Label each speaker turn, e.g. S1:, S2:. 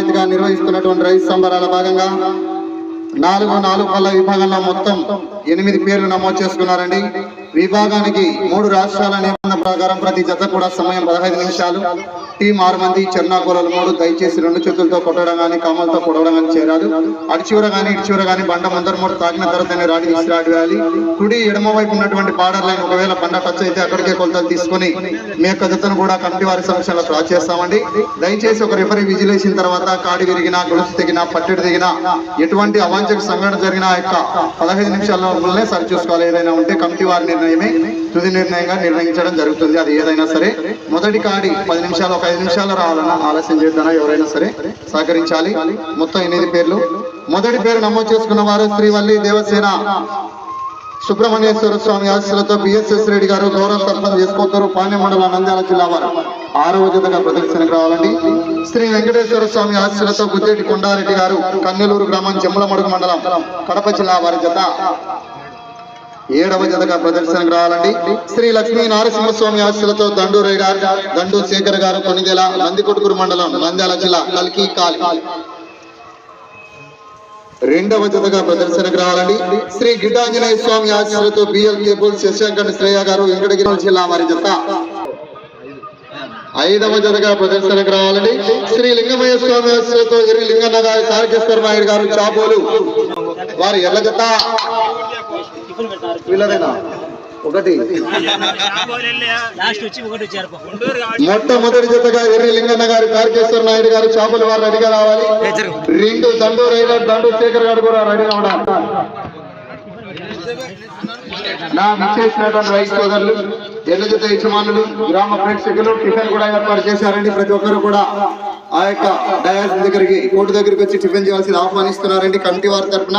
S1: ఆనవాయితీగా నిర్వహిస్తున్నటువంటి రైతు సంబరాల భాగంగా నాలుగు నాలుగు పళ్ళ విభాగంలో మొత్తం ఎనిమిది పేర్లు నమోదు చేసుకున్నారండి. విభాగానికి మూడు రాష్ట్రాల నిబంధన ప్రకారం ప్రతి జత కూడా సమయం పదహైదు నిమిషాలు. టీం ఆరు మంది చెన్నాకోలలు మూడు దయచేసి రెండు చేతులతో కొట్టడం కానీ కమ్మలతో కొడవడం కానీ చేరారు అడిచివర కానీ ఇటు కానీ బండ ముందర మూడు తాకిన తర్వాతనే రాడి విసిరాడి వేయాలి కుడి ఎడమ వైపు ఉన్నటువంటి బార్డర్ లైన్ ఒకవేళ బండ టచ్ అయితే అక్కడికే కొలతలు తీసుకొని మీ యొక్క జతను కూడా కమిటీ వారి సమక్షంలో డ్రా చేస్తామండి. దయచేసి ఒక రిఫరీ విజిల్ వేసిన తర్వాత కాడి విరిగినా గొలుసు తెగినా పట్టెడు తెగినా ఎటువంటి అవాంఛక సంఘటన జరిగిన యొక్క పదహైదు నిమిషాల లోపలనే సరి చూసుకోవాలి. ఏదైనా ఉంటే కమిటీ వారిని నిర్ణయమే తుది నిర్ణయంగా నిర్ణయించడం జరుగుతుంది. అది ఏదైనా సరే మొదటి కాడి పది నిమిషాలు ఒక ఐదు నిమిషాలు రావాలన్నా ఆలస్యం చేద్దానా ఎవరైనా సరే సహకరించాలి. మొత్తం ఎనిమిది పేర్లు. మొదటి పేరు నమోదు చేసుకున్న వారు శ్రీవల్లి దేవసేన. సుబ్రహ్మణ్యేశ్వర స్వామి ఆశీస్సులతో బిఎస్ఎస్ రెడ్డి గారు గౌరవ సర్పంచ్ చేసుకుంటారు పాండ్య మండల నంద్యాల జిల్లా వారు. ఆరవ జతగా ప్రదర్శనకు రావాలండి. శ్రీ వెంకటేశ్వర స్వామి ఆశీస్సులతో గుజ్జేటి కొండారెడ్డి గారు కన్నెలూరు గ్రామం జమ్మలమడుగు మండలం కడప జిల్లా వారి జత. ఏడవ జతగా ప్రదర్శనకు రావాలండి. శ్రీ లక్ష్మీ నారసింహస్వామి ఆశలతో దండూరయ్య గారు దండు శేఖర్ గారు కొనిదెల నందికొట్కూరు మండలం నంద్యాల జిల్లా కల్కి కాలి రెండవ జతగా ప్రదర్శనకు రావాలండి. శ్రీ గిటాంజనేయ స్వామి ఆశలతో బిఎల్ కేబుల్ శశాంకర్ శ్రేయ గారు వెంకటగిరి జిల్లా వారి జత. ఐదవ జతగా ప్రదర్శనకు రావాలండి. శ్రీ లింగమయ్య స్వామి ఆశీస్సులతో ఎర్రి లింగన్న గారు తారకేశ్వర నాయుడు గారు చాపోలు వారి జత. వీళ్ళదేనా? ఒకటి. మొట్టమొదటి జతగా ఎర్రి లింగన్న గారు తారకేశ్వర నాయుడు గారు చాపలు వారు రెడీగా రావాలి. రెండు దండు రైడర్ దండు శేఖర్ గారు కూడా రెడీగా ఉండాలి నా విచ్చేసినటువంటి రైతు సోదరులు ఎల్ల యజమానులు గ్రామ ప్రేక్షకులు టిఫిన్ కూడా ఏర్పాటు చేశారండి. ప్రతి ఒక్కరు కూడా ఆ యొక్క డయాస్ దగ్గరికి కోర్టు దగ్గరికి వచ్చి టిఫిన్ చేయాల్సి ఆహ్వానిస్తున్నారండి. కమిటీ వారి తరఫున